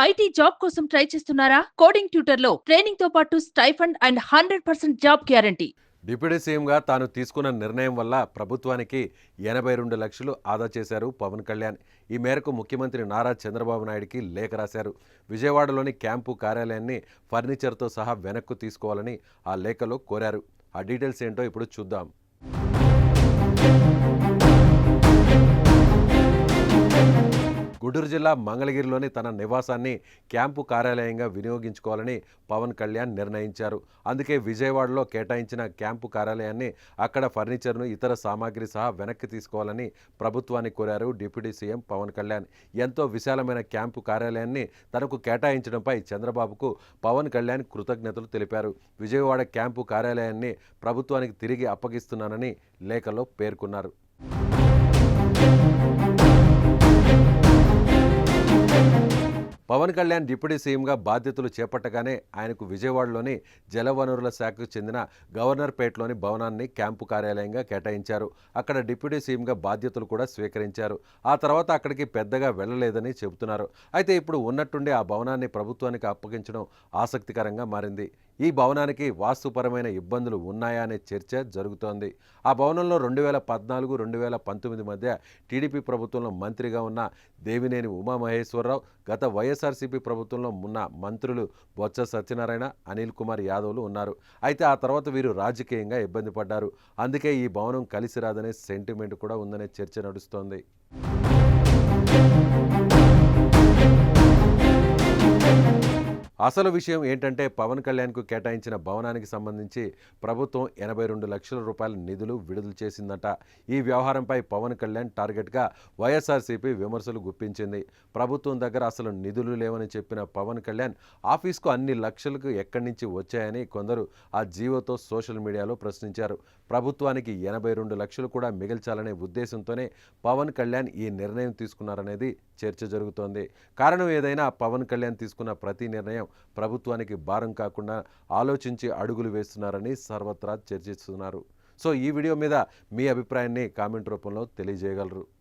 IT job కోసం try చేస్తున్నారా? Coding ట్యూటర్లో ట్రైనింగ్తో పాటు stipend and hundred percent job guarantee. Deputy సీఎంగా తాను తీసుకున్న నిర్ణయం వల్ల ప్రభుత్వానికి ఎనభై రెండు లక్షలు ఆదా చేశారు పవన్ కళ్యాణ్. ఈ మేరకు ముఖ్యమంత్రి నారా చంద్రబాబు నాయుడికి లేఖ రాశారు. విజయవాడలోని క్యాంపు కార్యాలయాన్ని ఫర్నిచర్తో సహా వెనక్కు తీసుకోవాలని ఆ లేఖలో కోరారు. ఆ డీటెయిల్స్ ఏంటో ఇప్పుడు చూద్దాం. గుంటూరు జిల్లా మంగళగిరిలోని తన నివాసాన్ని క్యాంపు కార్యాలయంగా వినియోగించుకోవాలని పవన్ కళ్యాణ్ నిర్ణయించారు. అందుకే విజయవాడలో కేటాయించిన క్యాంపు కార్యాలయాన్ని అక్కడ ఫర్నిచర్ను ఇతర సామాగ్రి సహా వెనక్కి తీసుకోవాలని ప్రభుత్వాన్ని కోరారు డిప్యూటీ సీఎం పవన్ కళ్యాణ్. ఎంతో విశాలమైన క్యాంపు కార్యాలయాన్ని తనకు కేటాయించడంపై చంద్రబాబుకు పవన్ కళ్యాణ్ కృతజ్ఞతలు తెలిపారు. విజయవాడ క్యాంపు కార్యాలయాన్ని ప్రభుత్వానికి తిరిగి అప్పగిస్తున్నానని లేఖలో పేర్కొన్నారు. పవన్ కళ్యాణ్ డిప్యూటీ సీఎంగా బాధ్యతలు చేపట్టగానే ఆయనకు విజయవాడలోని జలవనరుల శాఖకు చెందిన గవర్నర్పేటలోని భవనాన్ని క్యాంపు కార్యాలయంగా కేటాయించారు. అక్కడ డిప్యూటీ సీఎంగా బాధ్యతలు కూడా స్వీకరించారు. ఆ తర్వాత అక్కడికి పెద్దగా వెళ్ళలేదని చెబుతున్నారు. అయితే ఇప్పుడు ఉన్నట్టుండి ఆ భవనాన్ని ప్రభుత్వానికి అప్పగించడం ఆసక్తికరంగా మారింది. ఈ భవనానికి వాస్తుపరమైన ఇబ్బందులు ఉన్నాయా అనే చర్చ జరుగుతోంది. ఆ భవనంలో రెండు వేల పద్నాలుగు రెండు వేల పంతొమ్మిది మధ్య టీడీపీ ప్రభుత్వంలో మంత్రిగా ఉన్న దేవినేని ఉమామహేశ్వరరావు గత వైఎస్ఆర్సీపీ ప్రభుత్వంలో ఉన్న మంత్రులు బొత్స సత్యనారాయణ అనిల్ కుమార్ యాదవ్లు ఉన్నారు. అయితే ఆ తర్వాత వీరు రాజకీయంగా ఇబ్బంది పడ్డారు. అందుకే ఈ భవనం కలిసి రాదనే సెంటిమెంట్ కూడా ఉందనే చర్చ నడుస్తోంది. అసలు విషయం ఏంటంటే పవన్ కళ్యాణ్కు కేటాయించిన భవనానికి సంబంధించి ప్రభుత్వం ఎనభై రెండు లక్షల రూపాయల నిధులు విడుదల చేసిందట. ఈ వ్యవహారంపై పవన్ కళ్యాణ్ టార్గెట్గా వైఎస్ఆర్సీపీ విమర్శలు గుప్పించింది. ప్రభుత్వం దగ్గర అసలు నిధులు లేవని చెప్పిన పవన్ కళ్యాణ్ ఆఫీస్కు అన్ని లక్షలకు ఎక్కడి నుంచి వచ్చాయని కొందరు ఆ జీవోతో సోషల్ మీడియాలో ప్రశ్నించారు. ప్రభుత్వానికి ఎనభై రెండు లక్షలు కూడా మిగిల్చాలనే ఉద్దేశంతోనే పవన్ కళ్యాణ్ ఈ నిర్ణయం తీసుకున్నారనేది చర్చ జరుగుతోంది. కారణం ఏదైనా పవన్ కళ్యాణ్ తీసుకున్న ప్రతి నిర్ణయం ప్రభుత్వానికి భారం కాకుండా ఆలోచించి అడుగులు వేస్తున్నారని సర్వత్రా చర్చిస్తున్నారు. సో ఈ వీడియో మీద మీ అభిప్రాయాన్ని కామెంట్ రూపంలో తెలియజేయగలరు.